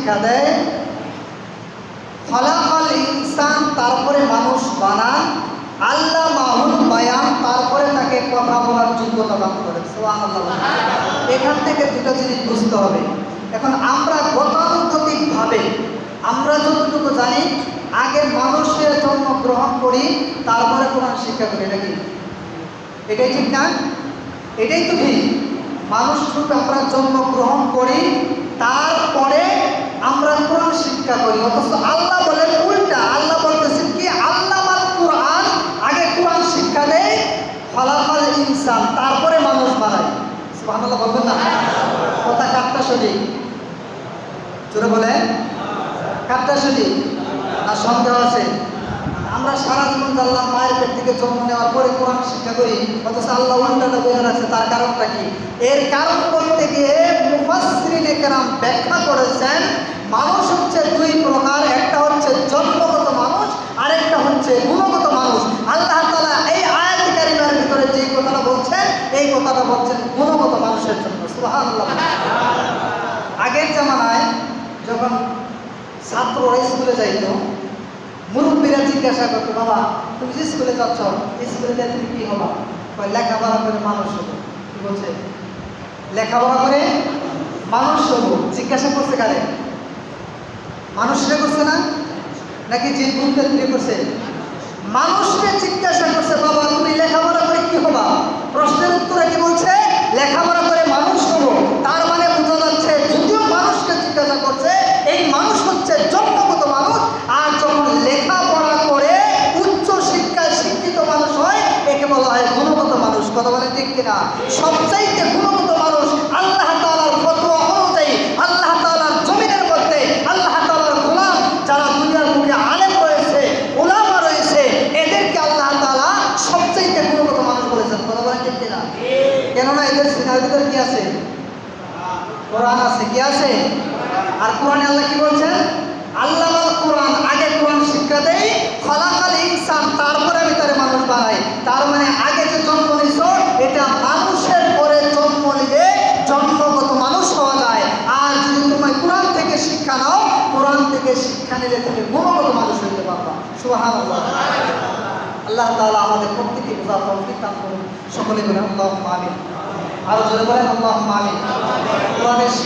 শিক্ষা দেয়। ফলাফল ইনসান তারপরে মানুষ বানান আল্লাহ মাহুল বায়ান তারপরে তাকে কথা বলার যোগ্যতা দান করে। এখান থেকে দুটো জিনিস বুঝতে হবে। এখন আমরা গতানুগতিকভাবে, আমরা যতটুকু জানি, আগে মানুষের জন্ম গ্রহণ করি, তারপরে কোরআন শিক্ষা করি। এটা কি? এটাই ঠিক না? এটাই তো ঠিক। মানুষ আমরা জন্ম গ্রহণ করি, তারপরে আমরা কোরআন শিক্ষা করি, অথচ আল্লাহ বলেন উল্টা, আল্লাহ বলতেছেন কি? আল্লাহ কোরআন, আগে কোরআন শিক্ষা দেয়, ফলাফল ইনসান, তারপরে মানুষ বানায়। সুবহানাল্লাহ বলবেন না? কথা কাটটা সঠিক? জোরে বলেন। কাটটা সঠিক? না, সন্দেহ আছে? আমরা সারা জীবন জানলাম মায়ের পেট থেকে জন্ম নেওয়ার পরে কোরআন শিক্ষা করি, অথচ আল্লাহ উল্টাটা বলে রাখছে, তার কারণটা কি? এর কারণ বলতে গিয়ে মুফাসসিরিন একরাম ব্যাখ্যা করেছেন, মানুষ হচ্ছে দুই প্রকার, একটা হচ্ছে জন্মগত মানুষ, আরেকটা হচ্ছে গুণগত মানুষ। আল্লাহ তাআলা এই আয়াত কারিমার ভিতরে যে কথাটা বলছেন, এই কথাটা বলছেন গুণগত মানুষের জন্য। আগের জামানায় যখন ছাত্ররা স্কুলে যাইতো, মুরব্বীরা জিজ্ঞাসা করতো, বাবা, তুমি যে স্কুলে যাচ্ছ, স্কুলে যাই তুমি কি হবা? লেখাপড়া করে মানুষ হব। কি বলছে? লেখাপড়া করে মানুষ হব জিজ্ঞাসা করছে কারে? মানুষরে করছে না? নাকি জিন তুমি করছে? মানুষকে জিজ্ঞাসা করছে, বাবা, তুমি লেখাপড়া করে কি হবা? প্রশ্নের উত্তরে কি বলছে? লেখাপড়া করে মানুষ হব। তার মানে বোঝা যাচ্ছে, যদিও মানুষকে জিজ্ঞাসা করছে, এই মানুষ হচ্ছে জন্মগত মানুষ, আর যখন লেখাপড়া করে উচ্চ শিক্ষায় শিক্ষিত মানুষ হয়, একে বলা হয় গুণগত মানুষ। কথা বলে ঠিক কিনা? সবচাইতে গুণগত মানুষ আল্লাহ কেননা এদের সিনার ভিতরে কি আছে? কোরআন আছে। কি আছে? আর কোরআনে আল্লাহ কি বলছেন আল্লাহ আল কোরআন, আগে কোরআন শিক্ষা দেই, খলাকাল ইনসান, তারপরে আমি তারে মানুষ বানাই তার মানে আগে যে জন্ম নিছ, এটা মানুষের পরে জন্ম নিলে জন্মগত মানুষ হওয়া যায়। আর যদি তোমায় কোরআন থেকে শিক্ষা নাও, কোরআন থেকে শিক্ষা নিলে তুমি গুণগত মানুষ হইতে পারবা। সুবাহান আল্লাহ তাআলা আমাদের প্রত্যেকে বোঝা তৌফিক দান করুন। সকলে বলেন আল্লাহ আমিন। আরও জোরে বলেন আল্লাহ কোরআনের